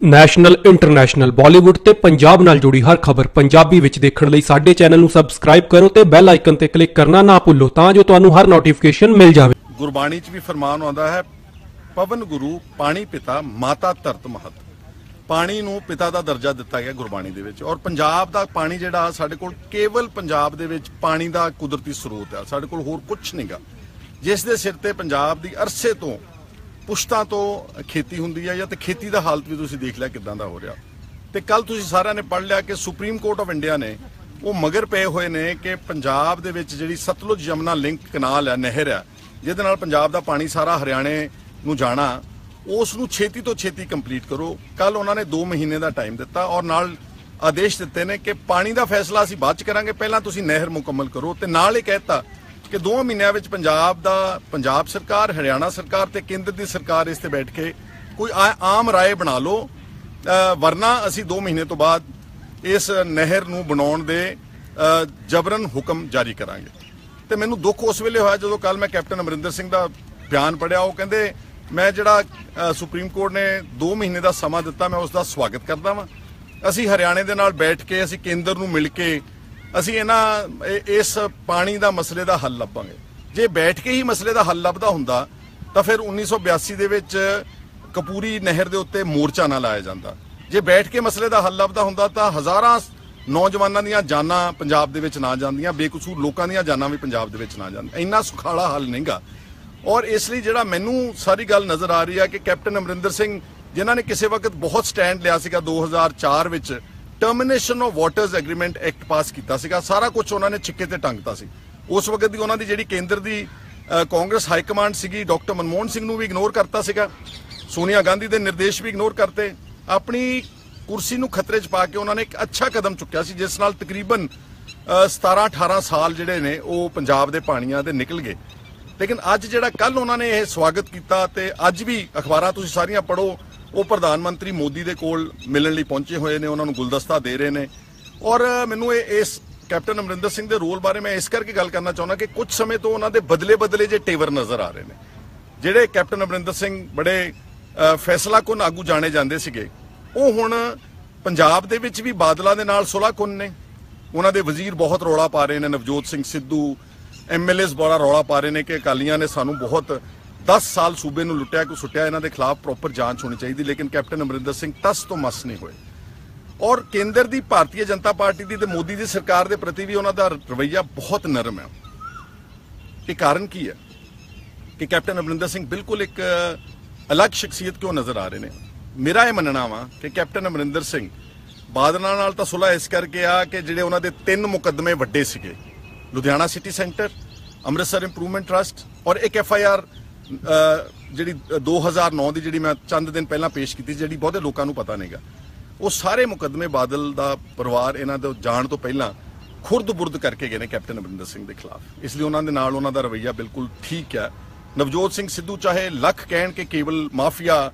National, international. Bollywood ਤੇ ਪੰਜਾਬ ਨਾਲ ਜੁੜੀ ਹਰ ਖਬਰ ਪੰਜਾਬੀ ਵਿੱਚ ਦੇਖਣ ਲਈ ਸਾਡੇ ਚੈਨਲ ਨੂੰ ਸਬਸਕ੍ਰਾਈਬ ਕਰੋ ਤੇ ਬੈਲ ਆਈਕਨ ਤੇ ਕਲਿੱਕ ਕਰਨਾ ਨਾ ਭੁੱਲੋ ਤਾਂ ਜੋ ਤੁਹਾਨੂੰ ਹਰ ਨੋਟੀਫਿਕੇਸ਼ਨ ਮਿਲ ਜਾਵੇ। ਗੁਰਬਾਣੀ 'ਚ ਵੀ ਫਰਮਾਨ ਆਉਂਦਾ ਹੈ, ਪਵਨ ਗੁਰੂ, ਪਾਣੀ ਪਿਤਾ, ਮਾਤਾ ਧਰਤ ਮਹਤ। ਪਾਣੀ ਨੂੰ ਪਿਤਾ ਦਾ ਦਰਜਾ ਦਿੱਤਾ ਗਿਆ ਗੁਰਬਾਣੀ ਦੇ ਵਿੱਚ। ਔਰ ਪੰਜਾਬ ਦਾ ਪਾਣੀ ਜਿਹੜਾ ਸਾਡੇ ਕੋਲ ਕੇਵਲ ਪੰਜਾਬ ਦੇ ਵਿੱਚ ਪਾਣੀ ਦਾ ਕੁਦਰਤੀ ਸਰੋਤ ਹੈ ਸਾਡੇ ਕੋਲ ਹੋਰ ਕੁਝ ਨਹੀਂਗਾ ਜਿਸ ਦੇ ਸਿਰ ਤੇ ਪੰਜਾਬ ਦੀ ਅਰਸੇ ਤੋਂ ਪੁਸ਼ਤਾਂ ਤੋਂ ਖੇਤੀ ਹੁੰਦੀ ਹੈ ਜਾਂ ਤੇ ਖੇਤੀ ਦਾ ਹਾਲਤ ਵੀ ਤੁਸੀਂ ਦੇਖ ਲਿਆ ਕਿਦਾਂ ਦਾ ਹੋ ਰਿਹਾ। ਤੇ ਕੱਲ ਤੁਸੀਂ ਸਾਰਿਆਂ ਨੇ ਪੜ੍ਹ ਲਿਆ ਕਿ ਸੁਪਰੀਮ ਕੋਰਟ ਆਫ ਇੰਡੀਆ ਨੇ ਉਹ ਮਗਰ ਪਏ ਹੋਏ ਨੇ ਕਿ ਪੰਜਾਬ ਦੇ ਵਿੱਚ ਜਿਹੜੀ ਸਤਲੁਜ ਯਮਨਾ ਲਿੰਕ ਕਨਾਲ ਹੈ ਨਹਿਰ ਹੈ ਜਿਹਦੇ ਨਾਲ ਪੰਜਾਬ ਦਾ ਪਾਣੀ ਸਾਰਾ ਹਰਿਆਣੇ ਨੂੰ ਜਾਣਾ, ਉਸ ਨੂੰ ਛੇਤੀ ਤੋਂ ਛੇਤੀ ਕੰਪਲੀਟ ਕਰੋ। ਕੱਲ ਉਹਨਾਂ ਨੇ 2 ਮਹੀਨੇ ਦਾ ਟਾਈਮ ਦਿੱਤਾ ਔਰ ਨਾਲ ਆਦੇਸ਼ ਦਿੱਤੇ ਨੇ ਕਿ ਪਾਣੀ ਦਾ ਫੈਸਲਾ ਅਸੀਂ ਬਾਅਦ ਚ ਕਰਾਂਗੇ। ਪਹਿਲਾਂ ਤੁਸੀਂ ਨਹਿਰ ਮੁਕੰਮਲ ਕਰੋ ਤੇ ਨਾਲ ਹੀ ਕਹਿਤਾ ਕਿ ਦੋ ਮਹੀਨਿਆਂ ਵਿੱਚ ਪੰਜਾਬ ਦਾ, ਪੰਜਾਬ ਸਰਕਾਰ, ਹਰਿਆਣਾ ਸਰਕਾਰ ਤੇ ਕੇਂਦਰ ਦੀ ਸਰਕਾਰ ਇਸ ਤੇ ਬੈਠ ਕੇ ਕੋਈ ਆ- ਆਮ ਰਾਏ ਬਣਾ ਲਓ। ਵਰਨਾ ਅਸੀਂ 2 ਮਹੀਨੇ ਤੋਂ ਬਾਅਦ ਇਸ ਨਹਿਰ ਨੂੰ ਬਣਾਉਣ ਦੇ ਜਬਰਨ ਹੁਕਮ ਜਾਰੀ ਕਰਾਂਗੇ। ਤੇ ਮੈਨੂੰ ਦੁੱਖ ਉਸ ਵੇਲੇ ਹੋਇਆ ਜਦੋਂ ਕੱਲ ਮੈਂ ਕੈਪਟਨ ਅਮਰਿੰਦਰ ਸਿੰਘ ਦਾ ਬਿਆਨ ਪੜਿਆ ਉਹ ਕਹਿੰਦੇ, ਮੈਂ ਜਿਹੜਾ ਸੁਪਰੀਮ ਕੋਰਟ ਨੇ 2 ਮਹੀਨੇ ਦਾ ਸਮਾਂ ਦਿੱਤਾ, ਮੈਂ ਉਸ ਦਾ ਸਵਾਗਤ ਕਰਦਾ ਵਾਂ। ਅਸੀਂ ਹਰਿਆਣੇ ਦੇ ਨਾਲ ਬੈਠ ਕੇ, ਅਸੀਂ ਕੇਂਦਰ ਨੂੰ ਮਿਲ ਕੇ ਅਸੀਂ ਇਹਨਾਂ ਇਸ ਪਾਣੀ ਦਾ ਮਸਲੇ ਦਾ ਹੱਲ ਲੱਭਾਂਗੇ। ਜੇ ਬੈਠ ਕੇ ਹੀ ਮਸਲੇ ਦਾ ਹੱਲ ਲੱਭਦਾ ਹੁੰਦਾ, ਤਾਂ ਫਿਰ 1982 ਦੇ ਵਿੱਚ ਕਪੂਰੀ ਨਹਿਰ ਦੇ ਉੱਤੇ ਮੋਰਚਾ ਨਾ ਲਾਇਆ ਜਾਂਦਾ। ਜੇ ਬੈਠ ਕੇ ਮਸਲੇ ਦਾ ਹੱਲ ਲੱਭਦਾ ਹੁੰਦਾ, ਤਾਂ ਹਜ਼ਾਰਾਂ ਨੌਜਵਾਨਾਂ ਦੀਆਂ ਜਾਨਾਂ ਪੰਜਾਬ ਦੇ ਵਿੱਚ ਨਾ ਜਾਂਦੀਆਂ, ਬੇਕਸੂਰ ਲੋਕਾਂ ਦੀਆਂ ਜਾਨਾਂ ਵੀ ਪੰਜਾਬ ਦੇ ਵਿੱਚ ਨਾ ਜਾਂਦੀਆਂ। ਇੰਨਾ ਸੁਖਾਲਾ ਹੱਲ ਨਹੀਂਗਾ। ਔਰ ਇਸ ਲਈ ਜਿਹੜਾ ਮੈਨੂੰ ਸਾਰੀ ਗੱਲ ਨਜ਼ਰ ਆ ਰਹੀ ਹੈ ਕਿ ਕੈਪਟਨ ਅਮਰਿੰਦਰ ਸਿੰਘ, ਜਿਨ੍ਹਾਂ ਨੇ ਕਿਸੇ ਵਕਤ ਬਹੁਤ ਸਟੈਂਡ ਲਿਆ ਸੀਗਾ 2004 ਵਿੱਚ termination of waters agreement act pass ਕੀਤਾ ਸੀਗਾ। ਸਾਰਾ ਕੁਝ ਉਹਨਾਂ ਨੇ ਛਿੱਕੇ ਤੇ ਟੰਗਤਾ ਸੀ। ਉਸ ਵਕਤ ਦੀ ਉਹਨਾਂ ਦੀ ਜਿਹੜੀ ਕੇਂਦਰ ਦੀ ਕਾਂਗਰਸ ਹਾਈ ਕਮਾਂਡ ਸੀਗੀ ਡਾਕਟਰ ਮਨਮੋਹਨ ਸਿੰਘ ਨੂੰ ਵੀ ਇਗਨੋਰ ਕਰਤਾ ਸੀਗਾ। ਸੋਨੀਆ ਗਾਂਧੀ ਦੇ ਨਿਰਦੇਸ਼ ਵੀ ਇਗਨੋਰ ਕਰਤੇ। ਆਪਣੀ ਕੁਰਸੀ ਨੂੰ ਖਤਰੇ 'ਚ ਪਾ ਕੇ ਉਹਨਾਂ ਨੇ ਇੱਕ ਅੱਛਾ ਕਦਮ ਚੁੱਕਿਆ ਸੀ ਜਿਸ ਨਾਲ ਤਕਰੀਬਨ ਅ, 17 18 ਸਾਲ ਜਿਹੜੇ ਨੇ ਉਹ ਪੰਜਾਬ ਦੇ ਪਾਣੀਆਂ ਦੇ ਨਿਕਲ ਗਏ। ਲੇਕਿਨ ਅੱਜ ਜਿਹੜਾ ਕੱਲ ਉਹਨਾਂ ਨੇ ਇਹ ਸਵਾਗਤ ਕੀਤਾ ਤੇ ਅੱਜ ਵੀ ਅਖਬਾਰਾਂ ਤੁਸੀਂ ਸਾਰੀਆਂ ਪੜੋ ਉਹ ਪ੍ਰਧਾਨ ਮੰਤਰੀ ਮੋਦੀ ਦੇ ਕੋਲ ਮਿਲਣ ਲਈ ਪਹੁੰਚੇ ਹੋਏ ਨੇ, ਉਹਨਾਂ ਨੂੰ ਗੁਲਦਸਤਾ ਦੇ ਰਹੇ ਨੇ। ਔਰ ਮੈਨੂੰ ਇਹ ਇਸ ਕੈਪਟਨ ਅਮਰਿੰਦਰ ਸਿੰਘ ਦੇ ਰੋਲ ਬਾਰੇ ਮੈਂ ਇਸ ਕਰਕੇ ਗੱਲ ਕਰਨਾ ਚਾਹੁੰਦਾ ਕਿ ਕੁਝ ਸਮੇਂ ਤੋਂ ਉਹਨਾਂ ਦੇ ਬਦਲੇ ਬਦਲੇ ਜੇ ਟੇਵਰ ਨਜ਼ਰ ਆ ਰਹੇ ਨੇ। ਜਿਹੜੇ ਕੈਪਟਨ ਅਮਰਿੰਦਰ ਸਿੰਘ ਬੜੇ ਫੈਸਲਾ ਕੁਨ ਆਗੂ ਜਾਣੇ ਜਾਂਦੇ ਸੀਗੇ, ਉਹ ਹੁਣ ਪੰਜਾਬ ਦੇ ਵਿੱਚ ਵੀ ਬਾਦਲਾਂ ਦੇ ਨਾਲ ਸੁਲ੍ਹਾ ਕੁਨ ਨੇ। ਉਹਨਾਂ ਦੇ ਵਜ਼ੀਰ ਬਹੁਤ ਰੌਲਾ ਪਾ ਰਹੇ ਨੇ, ਨਵਜੋਤ ਸਿੰਘ ਸਿੱਧੂ ਐਮਐਲਏਸ ਬੜਾ ਰੌਲਾ ਪਾ ਰਹੇ ਨੇ ਕਿ ਅਕਾਲੀਆਂ ਨੇ ਸਾਨੂੰ ਬਹੁਤ 10 ਸਾਲ ਸੂਬੇ ਨੂੰ ਲੁੱਟਿਆ, ਕਿ ਸੁੱਟਿਆ, ਇਹਨਾਂ ਦੇ ਖਿਲਾਫ ਪ੍ਰੋਪਰ ਜਾਂਚ ਹੋਣੀ ਚਾਹੀਦੀ, ਲੇਕਿਨ ਕੈਪਟਨ ਅਮਰਿੰਦਰ ਸਿੰਘ ਤਸ ਤੋਂ ਮਸ ਨਹੀਂ ਹੋਏ। ਔਰ ਕੇਂਦਰ ਦੀ ਭਾਰਤੀ ਜਨਤਾ ਪਾਰਟੀ ਦੀ ਤੇ ਮੋਦੀ ਦੀ ਸਰਕਾਰ ਦੇ ਪ੍ਰਤੀ ਵੀ ਉਹਨਾਂ ਦਾ ਰਵੱਈਆ ਬਹੁਤ ਨਰਮ ਹੈ। ਇਹ ਕਾਰਨ ਕੀ ਹੈ? ਕਿ ਕੈਪਟਨ ਅਮਰਿੰਦਰ ਸਿੰਘ ਬਿਲਕੁਲ ਇੱਕ ਅਲੱਗ ਸ਼ਖਸੀਅਤ ਕਿਉਂ ਨਜ਼ਰ ਆ ਰਹੇ ਨੇ? ਮੇਰਾ ਇਹ ਮੰਨਣਾ ਵਾ ਕਿ ਕੈਪਟਨ ਅਮਰਿੰਦਰ ਸਿੰਘ ਬਾਦਲਾਂ ਨਾਲ ਤਾਂ ਸੁਲ੍ਹਾ ਇਸ ਕਰਕੇ ਆ ਕਿ ਜਿਹੜੇ ਉਹਨਾਂ ਦੇ ਤਿੰਨ ਮੁਕੱਦਮੇ ਵੱਡੇ ਸੀਗੇ। Ludhiana city centre, Amritsar improvement trust ਔਰ ਇੱਕ ਐਫ ਆਈ ਆਰ ਜਿਹੜੀ ਅ, 2009 ਦੀ ਜਿਹੜੀ ਮੈਂ ਚੰਦ ਦਿਨ ਪਹਿਲਾਂ ਪੇਸ਼ ਕੀਤੀ ਜਿਹੜੀ ਬਹੁਤੇ ਲੋਕਾਂ ਨੂੰ ਪਤਾ ਨਹੀਂਗਾ। ਉਹ ਸਾਰੇ ਮੁਕੱਦਮੇ ਬਾਦਲ ਦਾ ਪਰਿਵਾਰ ਇਹਨਾਂ ਦੇ ਜਾਣ ਤੋਂ ਪਹਿਲਾਂ ਖੁਰਦ-ਬੁਰਦ ਕਰਕੇ ਗਏ ਨੇ ਕੈਪਟਨ ਅਮਰਿੰਦਰ ਸਿੰਘ ਦੇ ਖਿਲਾਫ। ਇਸ ਲਈ ਉਹਨਾਂ ਦੇ ਨਾਲ ਉਹਨਾਂ ਦਾ ਰਵੱਈਆ ਬਿਲਕੁਲ ਠੀਕ ਹੈ। ਨਵਜੋਤ ਸਿੰਘ ਸਿੱਧੂ ਚਾਹੇ ਲੱਖ ਕਹਿਣ ਕਿ ਕੇਵਲ ਮਾਫੀਆ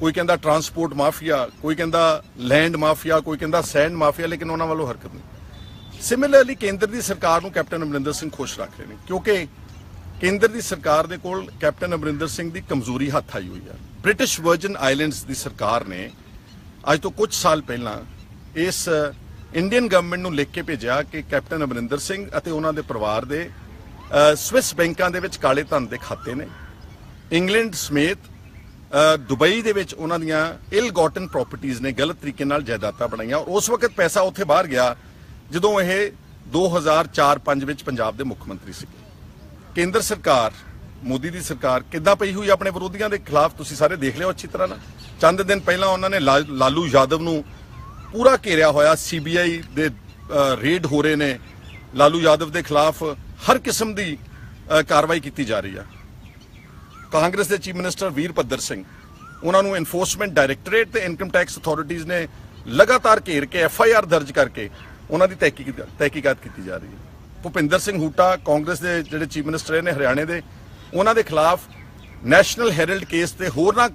ਕੋਈ ਕਹਿੰਦਾ ਟਰਾਂਸਪੋਰਟ ਮਾਫੀਆ ਕੋਈ ਕਹਿੰਦਾ ਲੈਂਡ ਮਾਫੀਆ ਕੋਈ ਕਹਿੰਦਾ ਸੈਂਡ ਮਾਫੀਆ ਲੇਕਿਨ ਉਹਨਾਂ ਵੱਲੋਂ ਹਰਕਤ ਨਹੀਂ। ਸਿਮਿਲਰਲੀ ਕੇਂਦਰ ਦੀ ਸਰਕਾਰ ਨੂੰ ਕੈਪਟਨ ਅਮਰਿੰਦਰ ਸਿੰਘ ਖੁਸ਼ ਰੱਖ ਰਹੇ ਨੇ ਕਿਉਂਕਿ ਕੇਂਦਰ ਦੀ ਸਰਕਾਰ ਦੇ ਕੋਲ ਕੈਪਟਨ ਅਮਰਿੰਦਰ ਸਿੰਘ ਦੀ ਕਮਜ਼ੋਰੀ ਹੱਥ ਆਈ ਹੋਈ ਹੈ। ਬ੍ਰਿਟਿਸ਼ ਵਰਜਨ ਆਈਲੈਂਡਸ ਦੀ ਸਰਕਾਰ ਨੇ ਅੱਜ ਤੋਂ ਕੁਝ ਸਾਲ ਪਹਿਲਾਂ ਇਸ ਇੰਡੀਅਨ ਗਵਰਨਮੈਂਟ ਨੂੰ ਲਿਖ ਕੇ ਭੇਜਿਆ ਕਿ ਕੈਪਟਨ ਅਮਰਿੰਦਰ ਸਿੰਘ ਅਤੇ ਉਹਨਾਂ ਦੇ ਪਰਿਵਾਰ ਦੇ ਸਵਿਸ ਬੈਂਕਾਂ ਦੇ ਵਿੱਚ ਕਾਲੇ ਧਨ ਦੇ ਖਾਤੇ ਨੇ। ਇੰਗਲੈਂਡ ਸਮੇਤ ਦੁਬਈ ਦੇ ਵਿੱਚ ਉਹਨਾਂ ਦੀਆਂ ਇਲ ਗੋਟਨ ਪ੍ਰਾਪਰਟੀਆਂ ਨੇ ਗਲਤ ਤਰੀਕੇ ਨਾਲ ਜਾਇਦਾਦਾਂ ਬਣਾਈਆਂ। ਔਰ ਉਸ ਵਕਤ ਪੈਸਾ ਉੱਥੇ ਬਾਹਰ ਗਿਆ ਜਦੋਂ ਇਹ 2004-5 ਵਿੱਚ ਪੰਜਾਬ ਦੇ ਮੁੱਖ ਮੰਤਰੀ ਸੀ ਕੇਂਦਰ ਸਰਕਾਰ, ਮੋਦੀ ਦੀ ਸਰਕਾਰ ਕਿੱਦਾਂ ਪਈ ਹੋਈ ਆਪਣੇ ਵਿਰੋਧੀਆਂ ਦੇ ਖਿਲਾਫ? ਤੁਸੀਂ ਸਾਰੇ ਦੇਖ ਲਿਓ ਅੱਛੀ ਤਰ੍ਹਾਂ ਨਾਲ। ਚੰਦ ਦਿਨ ਪਹਿਲਾਂ ਉਹਨਾਂ ਨੇ ਲਾ- ਲਾਲੂ ਯਾਦਵ ਨੂੰ ਪੂਰਾ ਘੇਰਿਆ ਹੋਇਆ ਸੀਬੀਆਈ ਦੇ ਰੇਡ ਹੋ ਰਹੇ ਨੇ। ਲਾਲੂ ਯਾਦਵ ਦੇ ਖਿਲਾਫ ਹਰ ਕਿਸਮ ਦੀ ਕਾਰਵਾਈ ਕੀਤੀ ਜਾ ਰਹੀ ਆ। ਕਾਂਗਰਸ ਦੇ ਚੀਫ ਮਿਨਿਸਟਰ ਵੀਰਭੱਦਰ ਸਿੰਘ, ਉਹਨਾਂ ਨੂੰ ਐਨਫੋਰਸਮੈਂਟ ਡਾਇਰੈਕਟੋਰੇਟ ਤੇ ਇਨਕਮ ਟੈਕਸ ਅਥਾਰਟੀਆਂ ਨੇ ਲਗਾਤਾਰ ਘੇਰ ਕੇ ਐਫ ਆਈ ਆਰ ਦਰਜ ਕਰਕੇ ਉਹਨਾਂ ਦੀ ਤਹਿਕੀਕ, ਤਹਿਕੀਕਾਤ ਕੀਤੀ ਜਾ ਰਹੀ ਹੈ। ਭੁਪਿੰਦਰ ਸਿੰਘ ਹੂਟਾ ਕਾਂਗਰਸ ਦੇ ਜਿਹੜੇ ਚੀਫ ਮਿਨਿਸਟਰ ਨੇ ਹਰਿਆਣੇ ਦੇ, ਉਹਨਾਂ ਦੇ ਖਿਲਾਫ ਨੈਸ਼ਨਲ ਹੈਰਲਡ ਕੇਸ ਤੇ ਹੋਰਨਾਂ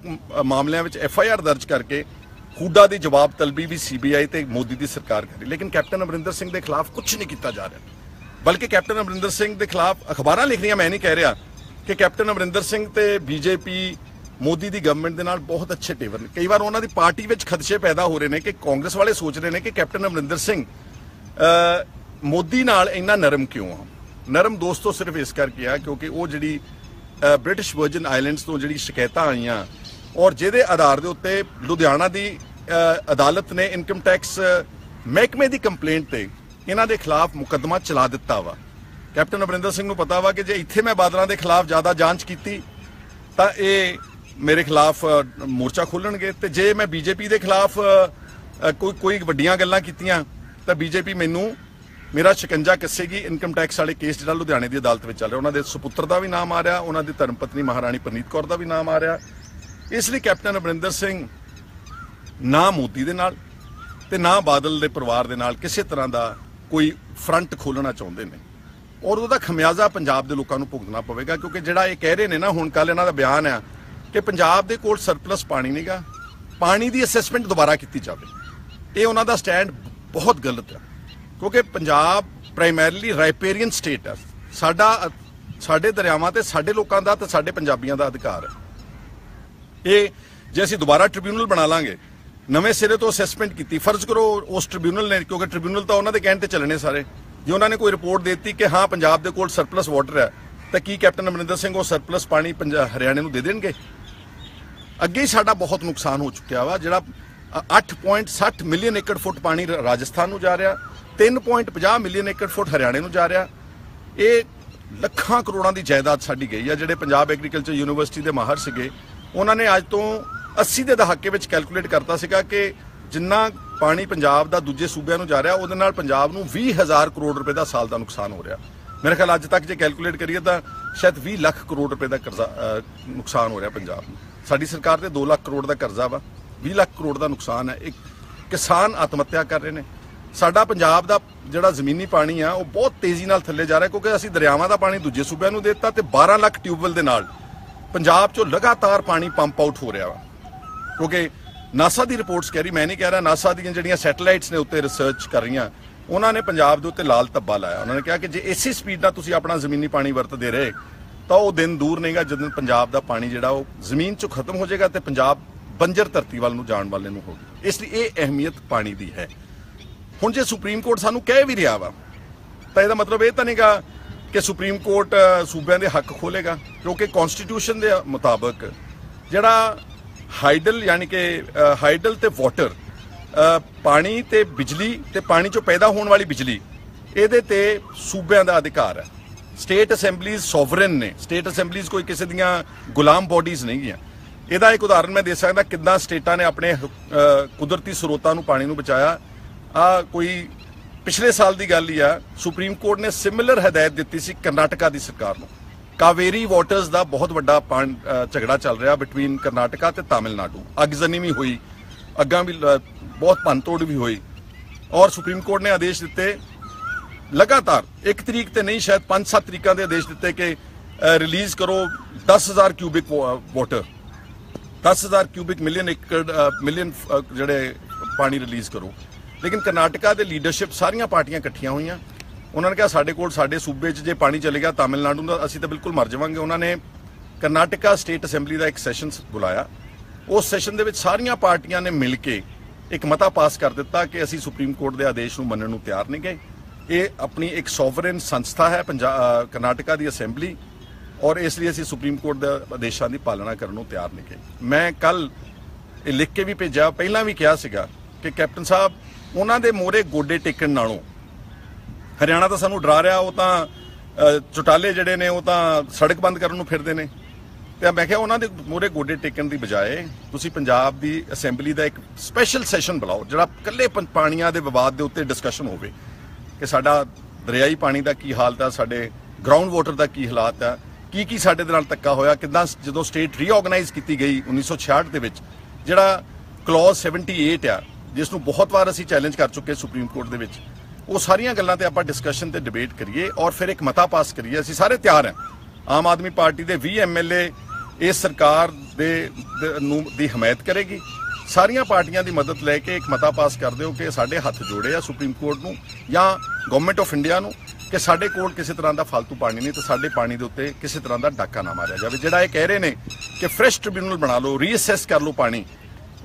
ਮਾਮਲਿਆਂ ਵਿੱਚ ਐਫ ਆਈ ਆਰ ਦਰਜ ਕਰਕੇ ਹੂਡਾ ਦੀ ਜਵਾਬ ਤਲਬੀ ਵੀ ਸੀਬੀਆਈ ਤੇ ਮੋਦੀ ਦੀ ਸਰਕਾਰ ਕਰੀ। ਲੇਕਿਨ ਕੈਪਟਨ ਅਮਰਿੰਦਰ ਸਿੰਘ ਦੇ ਖਿਲਾਫ ਕੁਝ ਨਹੀਂ ਕੀਤਾ ਜਾ ਰਿਹਾ। ਬਲਕਿ ਕੈਪਟਨ ਅਮਰਿੰਦਰ ਸਿੰਘ ਦੇ ਖਿਲਾਫ ਅਖਬਾਰਾਂ ਲਿਖ ਰਹੀਆਂ ਮੈਂ ਨਹੀਂ ਕਹਿ ਰਿਹਾ ਕਿ ਕੈਪਟਨ ਅਮਰਿੰਦਰ ਸਿੰਘ ਤੇ ਬੀਜੇਪੀ ਮੋਦੀ ਦੀ ਗਵਰਨਮੈਂਟ ਦੇ ਨਾਲ ਬਹੁਤ ਅੱਛੇ ਟੇਵਰ ਨੇ। ਕਈ ਵਾਰ ਉਹਨਾਂ ਦੀ ਪਾਰਟੀ ਵਿੱਚ ਖਦਸ਼ੇ ਪੈਦਾ ਹੋ ਰਹੇ ਨੇ ਕਿ ਕਾਂਗਰਸ ਵਾਲੇ ਸੋਚ ਰਹੇ ਨੇ ਕਿ ਕੈਪਟਨ ਅਮਰਿੰਦਰ ਸਿੰਘ ਮੋਦੀ ਨਾਲ ਇੰਨਾ ਨਰਮ ਕਿਉਂ ਆ? ਨਰਮ ਦੋਸਤੋ ਸਿਰਫ ਇਸ ਕਰਕੇ ਆ ਕਿਉਂਕਿ ਉਹ ਜਿਹੜੀ ਬ੍ਰਿਟਿਸ਼ ਵਰਜਨ ਆਈਲੈਂਡਸ ਤੋਂ ਜਿਹੜੀ ਸ਼ਿਕਾਇਤਾਂ ਆਈਆਂ ਔਰ ਜਿਹਦੇ ਆਧਾਰ ਦੇ ਉੱਤੇ ਲੁਧਿਆਣਾ ਦੀ ਅਦਾਲਤ ਨੇ ਇਨਕਮ ਟੈਕਸ ਮਹਿਕਮੇ ਦੀ ਕੰਪਲੇਂਟ ਤੇ ਇਹਨਾਂ ਦੇ ਖਿਲਾਫ ਮੁਕੱਦਮਾ ਚਲਾ ਦਿੱਤਾ ਵਾ। ਕੈਪਟਨ ਅਮਰਿੰਦਰ ਸਿੰਘ ਨੂੰ ਪਤਾ ਵਾ ਕਿ ਜੇ ਇੱਥੇ ਮੈਂ ਬਾਦਲਾਂ ਦੇ ਖਿਲਾਫ ਜ਼ਿਆਦਾ ਜਾਂਚ ਕੀਤੀ, ਤਾਂ ਇਹ ਮੇਰੇ ਖਿਲਾਫ ਮੋਰਚਾ ਖੋਲਣਗੇ ਤੇ ਜੇ ਮੈਂ ਬੀਜੇਪੀ ਦੇ ਖਿਲਾਫ ਕੋਈ ਕੋਈ ਵੱਡੀਆਂ ਗੱਲਾਂ ਕੀਤੀਆਂ, ਤਾਂ ਬੀਜੇਪੀ ਮੈਨੂੰ ਮੇਰਾ ਸ਼ਿਕੰਜਾ ਕੱਸੇਗੀ ਇਨਕਮ ਟੈਕਸ ਵਾਲੇ ਕੇਸ ਜਿਹੜਾ ਲੁਧਿਆਣੇ ਦੀ ਅਦਾਲਤ ਵਿੱਚ ਚੱਲ ਰਿਹਾ। ਉਹਨਾਂ ਦੇ ਸੁਪੁੱਤਰ ਦਾ ਵੀ ਨਾਮ ਆ ਰਿਹਾ, ਉਹਨਾਂ ਦੀ ਧਰਮ ਪਤਨੀ ਮਹਾਰਾਣੀ ਪ੍ਰਨੀਤ ਕੌਰ ਦਾ ਵੀ ਨਾਮ ਆ ਰਿਹਾ। ਇਸ ਲਈ ਕੈਪਟਨ ਅਮਰਿੰਦਰ ਸਿੰਘ ਨਾ ਮੋਦੀ ਦੇ ਨਾਲ ਤੇ ਨਾ ਬਾਦਲ ਦੇ ਪਰਿਵਾਰ ਦੇ ਨਾਲ ਕਿਸੇ ਤਰ੍ਹਾਂ ਦਾ ਕੋਈ ਫਰੰਟ ਖੋਲਣਾ ਚਾਹੁੰਦੇ ਨੇ। ਔਰ ਉਹਦਾ ਖਮਿਆਜ਼ਾ ਪੰਜਾਬ ਦੇ ਲੋਕਾਂ ਨੂੰ ਭੁਗਤਣਾ ਪਵੇਗਾ, ਕਿਉਂਕਿ ਜਿਹੜਾ ਇਹ ਕਹਿ ਰਹੇ ਨੇ ਨਾ, ਹੁਣ ਕੱਲ ਇਹਨਾਂ ਦਾ ਬਿਆਨ ਆ ਕਿ ਪੰਜਾਬ ਦੇ ਕੋਲ ਸਰਪਲਸ ਪਾਣੀ ਨਹੀਂਗਾ, ਪਾਣੀ ਦੀ ਅਸੈਸਮੈਂਟ ਦੁਬਾਰਾ ਕੀਤੀ ਜਾਵੇ। ਇਹ ਉਹਨਾਂ ਦਾ ਸਟੈਂਡ ਬਹੁਤ ਗਲਤ ਹੈ ਕਿਉਂਕਿ ਪੰਜਾਬ ਪ੍ਰਾਇਮਰੀਲੀ ਰਾਈਪੇਰੀਅਨ ਸਟੇਟ ਹੈ ਸਾਡਾ ਸਾਡੇ ਦਰਿਆਵਾਂ ਤੇ ਸਾਡੇ ਲੋਕਾਂ ਦਾ ਤੇ ਸਾਡੇ ਪੰਜਾਬੀਆਂ ਦਾ ਅਧਿਕਾਰ ਹੈ ਇਹ ਜੇ ਅਸੀਂ ਦੁਬਾਰਾ ਟ੍ਰਿਬਿਊਨਲ ਬਣਾ ਲਾਂਗੇ ਨਵੇਂ ਸਿਰੇ ਤੋਂ ਅਸੈਸਮੈਂਟ ਕੀਤੀ ਫਰਜ਼ ਕਰੋ ਉਸ ਟ੍ਰਿਬਿਊਨਲ ਨੇ ਕਿਉਂਕਿ ਟ੍ਰਿਬਿਊਨਲ ਤਾਂ ਉਹਨਾਂ ਦੇ ਕਹਿਣ ਤੇ ਚੱਲਣੇ ਸਾਰੇ। ਜੇ ਉਹਨਾਂ ਨੇ ਕੋਈ ਰਿਪੋਰਟ ਦਿੱਤੀ ਕਿ ਹਾਂ ਪੰਜਾਬ ਦੇ ਕੋਲ ਸਰਪਲਸ ਵਾਟਰ ਹੈ ਤਾਂ ਕੀ ਕੈਪਟਨ ਅਮਰਿੰਦਰ ਸਿੰਘ ਉਹ ਸਰਪਲਸ ਪਾਣੀ ਪੰਜਾਬ ਹਰਿਆਣੇ ਨੂੰ ਦੇ ਦੇਣਗੇ? ਅੱਗੇ ਹੀ ਸਾਡਾ ਬਹੁਤ ਨੁਕਸਾਨ ਹੋ ਚੁੱਕਿਆ ਵਾ ਜਿਹੜਾ ਅ, 8.60 ਮਿਲੀਅਨ ਏਕੜ ਫੁੱਟ ਪਾਣੀ ਰਾਜਸਥਾਨ ਨੂੰ ਜਾ ਰਿਹਾ। 3.50 ਮਿਲੀਅਨ ਏਕੜ ਫੁੱਟ ਹਰਿਆਣੇ ਨੂੰ ਜਾ ਰਿਹਾ। ਇਹ ਲੱਖਾਂ ਕਰੋੜਾਂ ਦੀ ਜਾਇਦਾਦ ਸਾਡੀ ਗਈ ਆ, ਜਿਹੜੇ ਪੰਜਾਬ ਐਗਰੀਕਲਚਰ ਯੂਨੀਵਰਸਿਟੀ ਦੇ ਮਾਹਰ ਸੀਗੇ। ਉਹਨਾਂ ਨੇ ਅੱਜ ਤੋਂ 80 ਦੇ ਦਹਾਕੇ ਵਿੱਚ ਕੈਲਕੂਲੇਟ ਕਰਤਾ ਸੀਗਾ ਕਿ ਜਿੰਨਾ ਪਾਣੀ ਪੰਜਾਬ ਦਾ ਦੂਜੇ ਸੂਬਿਆਂ ਨੂੰ ਜਾ ਰਿਹਾ, ਉਹਦੇ ਨਾਲ ਪੰਜਾਬ ਨੂੰ 20000 ਕਰੋੜ ਰੁਪਏ ਦਾ ਸਾਲ ਦਾ ਨੁਕਸਾਨ ਹੋ ਰਿਹਾ। ਮੇਰੇ ਖਿਆਲ ਅੱਜ ਤੱਕ ਜੇ ਕੈਲਕੂਲੇਟ ਕਰੀਏ ਤਾਂ ਸ਼ਾਇਦ 20 ਲੱਖ ਕਰੋੜ ਰੁਪਏ ਦਾ ਕਰਜ਼ਾ ਨੁਕਸਾਨ ਹੋ ਰਿਹਾ ਪੰਜਾਬ ਨੂੰ। ਸਾਡੀ ਸਰਕਾਰ ਦੇ 2 ਲੱਖ ਕਰੋੜ ਦਾ ਕਰਜ਼ਾ ਵਾ। 20 ਲੱਖ ਕਰੋੜ ਦਾ ਨੁਕਸਾਨ ਹੈ। ਇੱਕ ਕਿਸਾਨ ਆਤਮ ਹੱਤਿਆ ਕਰ ਰਹੇ ਨੇ। ਸਾਡਾ ਪੰਜਾਬ ਦਾ ਜਿਹੜਾ ਜ਼ਮੀਨੀ ਪਾਣੀ ਆ, ਉਹ ਬਹੁਤ ਤੇਜ਼ੀ ਨਾਲ ਥੱਲੇ ਜਾ ਰਿਹਾ ਕਿਉਂਕਿ ਅਸੀਂ ਦਰਿਆਵਾਂ ਦਾ ਪਾਣੀ ਦੂਜੇ ਸੂਬਿਆਂ ਨੂੰ ਦੇ ਦਿੱਤਾ ਤੇ 12 ਲੱਖ ਟਿਊਬਵੈਲ ਦੇ ਨਾਲ ਪੰਜਾਬ 'ਚੋਂ ਲਗਾਤਾਰ ਪਾਣੀ ਪੰਪ ਆਊਟ ਹੋ ਰਿਹਾ ਵਾ। ਕਿਉਂਕਿ ਨਾਸਾ ਦੀ ਰਿਪੋਰਟਸ ਕਹਿ ਰਹੀ, ਮੈਂ ਨਹੀਂ ਕਹਿ ਰਿਹਾ ਨਾਸਾ ਦੀਆਂ ਜਿਹੜੀਆਂ ਸੈਟੇਲਾਈਟਸ ਨੇ ਉੱਤੇ ਰਿਸਰਚ ਕਰ ਰਹੀਆਂ, ਉਹਨਾਂ ਨੇ ਪੰਜਾਬ ਦੇ ਉੱਤੇ ਲਾਲ ਧੱਬਾ ਲਾਇਆ। ਉਹਨਾਂ ਨੇ ਕਿਹਾ ਕਿ ਜੇ ਇਸੇ ਸਪੀਡ ਨਾਲ ਤੁਸੀਂ ਆਪਣਾ ਜ਼ਮੀਨੀ ਪਾਣੀ ਵਰਤਦੇ ਰਹੇ, ਤਾਂ ਉਹ ਦਿਨ ਦੂਰ ਨਹੀਂਗਾ ਜਦੋਂ ਪੰਜਾਬ ਦਾ ਪਾਣੀ ਜਿਹੜਾ ਉਹ ਜ਼ਮੀਨ 'ਚੋਂ ਖਤਮ ਹੋ ਜਾਏਗਾ ਤੇ ਪੰਜਾਬ ਬੰਜਰ ਧਰਤੀ ਵੱਲ ਨੂੰ ਜਾਣ ਵਾਲੇ ਨੂੰ ਹੋਗੀ ਇਸ ਲਈ ਇਹ ਅਹਿਮੀਅਤ ਪਾਣੀ ਦੀ ਹੈ। ਹੁਣ ਜੇ ਸੁਪਰੀਮ ਕੋਰਟ ਸਾਨੂੰ ਕਹਿ ਵੀ ਰਿਹਾ ਵਾ, ਤਾਂ ਇਹਦਾ ਮਤਲਬ ਇਹ ਤਾਂ ਨਹੀਂਗਾ ਕਿ ਸੁਪਰੀਮ ਕੋਰਟ ਸੂਬਿਆਂ ਦੇ ਹੱਕ ਖੋਲੇਗਾ ਕਿਉਂਕਿ ਕਨਸਟੀਟਿਊਸ਼ਨ ਦੇ ਮੁਤਾਬਕ ਜਿਹੜਾ ਹਾਈਡਲ ਯਾਨੀ ਕਿ ਹਾਈਡਲ ਤੇ ਵਾਟਰ ਪਾਣੀ ਤੇ ਬਿਜਲੀ ਤੇ ਪਾਣੀ ਚੋਂ ਪੈਦਾ ਹੋਣ ਵਾਲੀ ਬਿਜਲੀ, ਇਹਦੇ ਤੇ ਸੂਬਿਆਂ ਦਾ ਅਧਿਕਾਰ ਹੈ। ਸਟੇਟ ਅਸੈਂਬਲੀਜ਼ ਸੋਵਰਨ ਨੇ ਸਟੇਟ ਅਸੈਂਬਲੀਜ਼ ਕੋਈ ਕਿਸੇ ਦੀਆਂ ਗੁਲਾਮ ਬਾਡੀਜ਼ ਨਹੀਂ ਗੀਆਂ ਇਹਦਾ ਇੱਕ ਉਦਾਹਰਨ ਮੈਂ ਦੇ ਸਕਦਾ, ਕਿੱਦਾਂ ਸਟੇਟਾਂ ਨੇ ਆਪਣੇ ਕੁਦਰਤੀ ਸਰੋਤਾਂ ਨੂੰ, ਪਾਣੀ ਨੂੰ ਬਚਾਇਆ ਆ ਕੋਈ ਪਿਛਲੇ ਸਾਲ ਦੀ ਗੱਲ ਹੀ ਆ ਸੁਪਰੀਮ ਕੋਰਟ ਨੇ ਸਿਮਿਲਰ ਹਦਾਇਤ ਦਿੱਤੀ ਸੀ ਕਰਨਾਟਕਾ ਦੀ ਸਰਕਾਰ ਨੂੰ। ਕਾਵੇਰੀ ਵਾਟਰਸ ਦਾ ਬਹੁਤ ਵੱਡਾ ਪਾਣ- ਝਗੜਾ ਚੱਲ ਰਿਹਾ ਬਿਟਵੀਨ ਕਰਨਾਟਕਾ ਤੇ ਤਾਮਿਲਨਾਡੂ। ਅਗਜ਼ਨੀ ਵੀ ਹੋਈ, ਅੱਗਾਂ ਵੀ ਲ- ਬਹੁਤ ਭੰਨਤੋੜ ਵੀ ਹੋਈ। ਔਰ ਸੁਪਰੀਮ ਕੋਰਟ ਨੇ ਆਦੇਸ਼ ਦਿੱਤੇ, ਲਗਾਤਾਰ ਇੱਕ ਤਰੀਕ ਤੇ ਨਹੀਂ, ਸ਼ਾਇਦ 5-7 ਤਰੀਕਾਂ ਦੇ ਆਦੇਸ਼ ਦਿੱਤੇ ਕਿ ਰਿਲੀਜ਼ ਕਰੋ 10000 cubic water. 10000 cubic million acre million ਜਿਹੜੇ ਪਾਣੀ ਰਿਲੀਜ਼ ਕਰੋ। ਲੇਕਿਨ ਕਰਨਾਟਕਾ ਦੇ ਲੀਡਰਸ਼ਿਪ ਸਾਰੀਆਂ ਪਾਰਟੀਆਂ ਇਕੱਠੀਆਂ ਹੋਈਆਂ। ਉਹਨਾਂ ਨੇ ਕਿਹਾ, ਸਾਡੇ ਕੋਲ ਸਾਡੇ ਸੂਬੇ 'ਚ ਜੇ ਪਾਣੀ ਚਲੇਗਾ ਤਾਮਿਲਨਾਡੂ ਦਾ, ਅਸੀਂ ਤਾਂ ਬਿਲਕੁਲ ਮਰ ਜਾਵਾਂਗੇ। ਉਹਨਾਂ ਨੇ ਕਰਨਾਟਕਾ ਸਟੇਟ ਅਸੈਂਬਲੀ ਦਾ ਇੱਕ ਸੈਸ਼ਨ ਬੁਲਾਇਆ। ਉਸ ਸੈਸ਼ਨ ਦੇ ਵਿੱਚ ਸਾਰੀਆਂ ਪਾਰਟੀਆਂ ਨੇ ਮਿਲ ਕੇ ਇੱਕ ਮਤਾ ਪਾਸ ਕਰ ਦਿੱਤਾ ਕਿ ਅਸੀਂ ਸੁਪਰੀਮ ਕੋਰਟ ਦੇ ਆਦੇਸ਼ ਨੂੰ ਮੰਨਣ ਨੂੰ ਤਿਆਰ ਨਹੀਂ ਗਏ। ਇਹ ਆਪਣੀ ਇੱਕ ਸੋਵਰਨ ਸੰਸਥਾ ਹੈ ਪੰਜਾਬ ਕਰਨਾਟਕਾ ਦੀ ਅਸੈਂਬਲੀ ਔਰ ਇਸ ਲਈ ਅਸੀਂ ਸੁਪਰੀਮ ਕੋਰਟ ਦੇ ਆਦੇਸ਼ਾਂ ਦੀ ਪਾਲਣਾ ਕਰਨ ਨੂੰ ਤਿਆਰ ਨਹੀਂ ਗਏ। ਮੈਂ ਕੱਲ ਇਹ ਲਿਖ ਕੇ ਵੀ ਭੇਜਿਆ। ਪਹਿਲਾਂ ਵੀ ਕਿਹਾ ਸੀਗਾ ਕਿ ਕੈਪਟਨ ਸਾਹਿਬ ਉਹਨਾਂ ਦੇ ਮੋਰੇ ਗੋਡੇ ਟੇਕਣ ਨਾਲੋਂ। ਹਰਿਆਣਾ ਤਾਂ ਸਾਨੂੰ ਡਰਾ ਰਿਹਾ ਉਹ ਤਾਂ ਅ, ਚੁਟਾਲੇ ਜਿਹੜੇ ਨੇ ਉਹ ਤਾਂ ਸੜਕ ਬੰਦ ਕਰਨ ਨੂੰ ਫਿਰਦੇ ਨੇ। ਤੇ ਮੈਂ ਕਿਹਾ ਉਹਨਾਂ ਦੇ ਮੋਰੇ ਗੋਡੇ ਟੇਕਣ ਦੀ ਬਜਾਏ ਤੁਸੀਂ ਪੰਜਾਬ ਦੀ ਅਸੈਂਬਲੀ ਦਾ ਇੱਕ ਸਪੈਸ਼ਲ ਸੈਸ਼ਨ ਬੁਲਾਓ ਜਿਹੜਾ ਇਕੱਲੇ ਪੰ- ਪਾਣੀਆਂ ਦੇ ਵਿਵਾਦ ਦੇ ਉੱਤੇ ਡਿਸਕਸ਼ਨ ਹੋਵੇ। ਕਿ ਸਾਡਾ ਦਰਿਆਈ ਪਾਣੀ ਦਾ ਕੀ ਹਾਲਤ ਆ ਸਾਡੇ ਗਰਾਊਂਡ ਵਾਟਰ ਦਾ ਕੀ ਹਾਲਾਤ ਆ ਕੀ ਕੀ ਸਾਡੇ ਦੇ ਨਾਲ ਧੱਕਾ ਹੋਇਆ ਕਿਦਾਂ ਜਦੋਂ ਸਟੇਟ ਰੀਆਰਗੇਨਾਈਜ਼ ਕੀਤੀ ਗਈ 1966 ਦੇ ਵਿੱਚ ਜਿਹੜਾ ਕਲੌਜ਼ 78 ਆ ਜਿਸ ਨੂੰ ਬਹੁਤ ਵਾਰ ਅਸੀਂ ਚੈਲੰਜ ਕਰ ਚੁੱਕੇ ਸੁਪਰੀਮ ਕੋਰਟ ਦੇ ਵਿੱਚ, ਉਹ ਸਾਰੀਆਂ ਗੱਲਾਂ ਤੇ ਆਪਾਂ ਡਿਸਕਸ਼ਨ ਤੇ ਡਿਬੇਟ ਕਰੀਏ ਔਰ ਫਿਰ ਇੱਕ ਮਤਾ ਪਾਸ ਕਰੀਏ। ਅਸੀਂ ਸਾਰੇ ਤਿਆਰ ਹਾਂ। ਆਮ ਆਦਮੀ ਪਾਰਟੀ ਦੇ 20 ਐਮਐਲਏ ਇਸ ਸਰਕਾਰ ਦੇ ਨੂੰ ਦੀ ਹਮਾਇਤ ਕਰੇਗੀ। ਸਾਰੀਆਂ ਪਾਰਟੀਆਂ ਦੀ ਮਦਦ ਲੈ ਕੇ ਇੱਕ ਮਤਾ ਪਾਸ ਕਰ ਦਿਓ ਕਿ ਸਾਡੇ ਹੱਥ ਜੋੜੇ ਆ ਸੁਪਰੀਮ ਕੋਰਟ ਨੂੰ ਜਾਂ ਗਵਰਨਮੈਂਟ ਆਫ ਇੰਡੀਆ ਨੂੰ ਕਿ ਸਾਡੇ ਕੋਲ ਕਿਸੇ ਤਰ੍ਹਾਂ ਦਾ ਫालतू ਪਾਣੀ ਨਹੀਂ ਤੇ ਸਾਡੇ ਪਾਣੀ ਦੇ ਉੱਤੇ ਕਿਸੇ ਤਰ੍ਹਾਂ ਦਾ ਡਾਕਾ ਨਾ ਮਾਰਿਆ ਜਾਵੇ। ਜਿਹੜਾ ਇਹ ਕਹਿ ਰਹੇ ਨੇ ਕਿ ਫਰੈਸ਼ ਟ੍ਰਿਬਿਊਨਲ ਬਣਾ ਲਓ ਰੀਅਸੈਸ ਕਰ ਲਓ ਪਾਣੀ।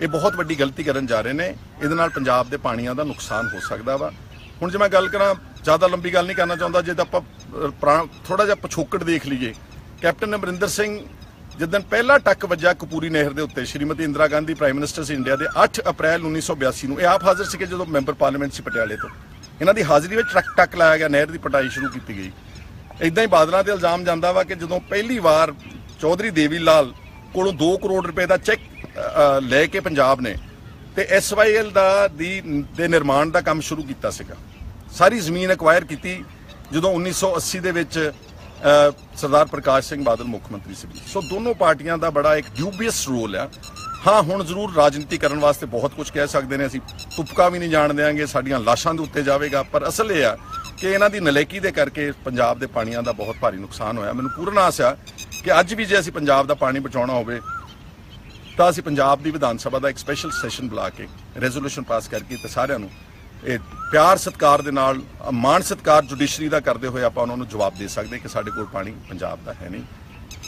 ਇਹ ਬਹੁਤ ਵੱਡੀ ਗਲਤੀ ਕਰਨ ਜਾ ਰਹੇ ਨੇ। ਇਹਦੇ ਨਾਲ ਪੰਜਾਬ ਦੇ ਪਾਣੀਆਂ ਦਾ ਨੁਕਸਾਨ ਹੋ ਸਕਦਾ ਵਾ। ਹੁਣ ਜੇ ਮੈਂ ਗੱਲ ਕਰਾਂ, ਜ਼ਿਆਦਾ ਲੰਬੀ ਗੱਲ ਨਹੀਂ ਕਰਨਾ ਚਾਹੁੰਦਾ, ਜੇ ਤਾਂ ਆਪਾਂ ਥੋੜਾ ਜਿਹਾ ਪਿਛੋਕੜ ਦੇਖ ਲਈਏ। ਕੈਪਟਨ ਅਮਰਿੰਦਰ ਸਿੰਘ ਜਿੱਦਣ ਪਹਿਲਾ ਟੱਕ ਵੱਜਾ ਕਪੂਰੀ ਨਹਿਰ ਦੇ ਉੱਤੇ, ਸ਼੍ਰੀਮਤੀ ਇੰਦਰਾ ਗਾਂਧੀ, ਪ੍ਰਾਈਮ ਮਿਨਿਸਟਰ ਸੀ ਇੰਡੀਆ ਦੇ 8 ਅਪ੍ਰੈਲ 1982 ਨੂੰ। ਇਹ ਆਪ ਹਾਜ਼ਰ ਸੀਗੇ ਜਦੋਂ ਮੈਂਬਰ ਪਾਰਲੀਮੈਂਟ ਸੀ ਪਟਿਆਲੇ ਤੋਂ। ਇਹਨਾਂ ਦੀ ਹਾਜ਼ਰੀ ਵਿੱਚ ਟਰੱਕ ਟੱਕ ਲਾਇਆ ਗਿਆ, ਨਹਿਰ ਦੀ ਪਟਾਈ ਸ਼ੁਰੂ ਕੀਤੀ ਗਈ। ਇਦਾਂ ਹੀ ਬਾਦਲਾਂ ਤੇ ਇਲਜ਼ਾਮ ਜਾਂਦਾ ਵਾ ਕਿ ਜਦੋਂ ਪਹਿਲੀ ਵਾਰ ਚੌਧਰੀ ਦੇਵੀ ਲਾਲ ਕੋਲੋਂ 2 ਕਰੋੜ ਰੁਪਏ ਦਾ ਚੈੱਕ ਲੈ ਕੇ ਪੰਜਾਬ ਨੇ ਤੇ ਐਸਵਾਈਐਲ ਦਾ ਦੀ, ਦੇ ਨਿਰਮਾਣ ਦਾ ਕੰਮ ਸ਼ੁਰੂ ਕੀਤਾ ਸੀਗਾ। ਸਾਰੀ ਜ਼ਮੀਨ ਐਕਵਾਇਰ ਕੀਤੀ ਜਦੋਂ 1980 ਦੇ ਵਿੱਚ ਸਰਦਾਰ ਪ੍ਰਕਾਸ਼ ਸਿੰਘ ਬਾਦਲ ਮੁੱਖ ਮੰਤਰੀ ਸੀ। ਸੋ ਦੋਨੋਂ ਪਾਰਟੀਆਂ ਦਾ ਬੜਾ ਇੱਕ ਡਿਊਬੀਅਸ ਰੋਲ ਆ। ਹਾਂ, ਹੁਣ ਜ਼ਰੂਰ ਰਾਜਨੀਤੀ ਕਰਨ ਵਾਸਤੇ ਬਹੁਤ ਕੁਝ ਕਹਿ ਸਕਦੇ ਨੇ ਅਸੀਂ। ਤੁਪਕਾ ਵੀ ਨਹੀਂ ਜਾਣ ਦਿਆਂਗੇ, ਸਾਡੀਆਂ ਲਾਸ਼ਾਂ ਦੇ ਉੱਤੇ ਜਾਵੇਗਾ। ਪਰ ਅਸਲ ਇਹ ਆ ਕਿ ਇਹਨਾਂ ਦੀ ਨਲੇਕੀ ਦੇ ਕਰਕੇ ਪੰਜਾਬ ਦੇ ਪਾਣੀਆਂ ਦਾ ਬਹੁਤ ਭਾਰੀ ਨੁਕਸਾਨ ਹੋਇਆ। ਮੈਨੂੰ ਪੂਰਨ ਆਸ ਆ ਕਿ ਅੱਜ ਵੀ ਜੇ ਅਸੀਂ ਪੰਜਾਬ ਦਾ ਪਾਣੀ ਬਚਾਉਣਾ ਹੋਵੇ ਤਾਂ ਅਸੀਂ ਪੰਜਾਬ ਦੀ ਵਿਧਾਨ ਸਭਾ ਦਾ ਇੱਕ ਸਪੈਸ਼ਲ ਸੈਸ਼ਨ ਬੁਲਾ ਕੇ ਰੈਜ਼ੋਲੂਸ਼ਨ ਪਾਸ ਕਰਕੇ ਤੇ ਸਾਰਿਆਂ ਨੂੰ ਇਹ ਪਿਆਰ ਸਤਕਾਰ ਦੇ ਨਾਲ, ਮਾਣ ਸਤਕਾਰ ਜੁਡੀਸ਼ਰੀ ਦਾ ਕਰਦੇ ਹੋਏ ਆਪਾਂ ਉਹਨਾਂ ਨੂੰ ਜਵਾਬ ਦੇ ਸਕਦੇ ਕਿ ਸਾਡੇ ਕੋਲ ਪਾਣੀ ਪੰਜਾਬ ਦਾ ਹੈ ਨਹੀਂ।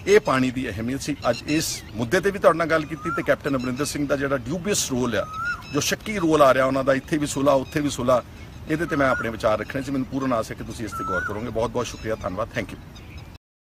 ਇਹ ਪਾਣੀ ਦੀ ਅਹਿਮੀਅਤ ਸੀ। ਅੱਜ ਇਸ ਮੁੱਦੇ ਤੇ ਵੀ ਤੁਹਾਡੇ ਨਾਲ ਗੱਲ ਕੀਤੀ ਤੇ ਕੈਪਟਨ ਅਮਰਿੰਦਰ ਸਿੰਘ ਦਾ ਜਿਹੜਾ ਡਿਊਬੀਅਸ ਰੋਲ ਆ, ਜੋ ਸ਼ੱਕੀ ਰੋਲ ਆ ਰਿਹਾ ਉਹਨਾਂ ਦਾ, ਇੱਥੇ ਵੀ ਸੁਲਾ, ਉੱਥੇ ਵੀ ਸੁਲਾ, ਇਹਦੇ ਤੇ ਮੈਂ ਆਪਣੇ ਵਿਚਾਰ ਰੱਖਣੇ ਸੀ। ਮੈਨੂੰ ਪੂਰਨ ਆਸ ਹੈ ਕਿ ਤੁਸੀਂ ਇਸ ਤੇ ਗੌਰ ਕਰੋਗੇ। ਬਹੁਤ ਬਹੁਤ ਸ਼ੁਕਰੀਆ, ਧੰਨਵਾਦ। Thank you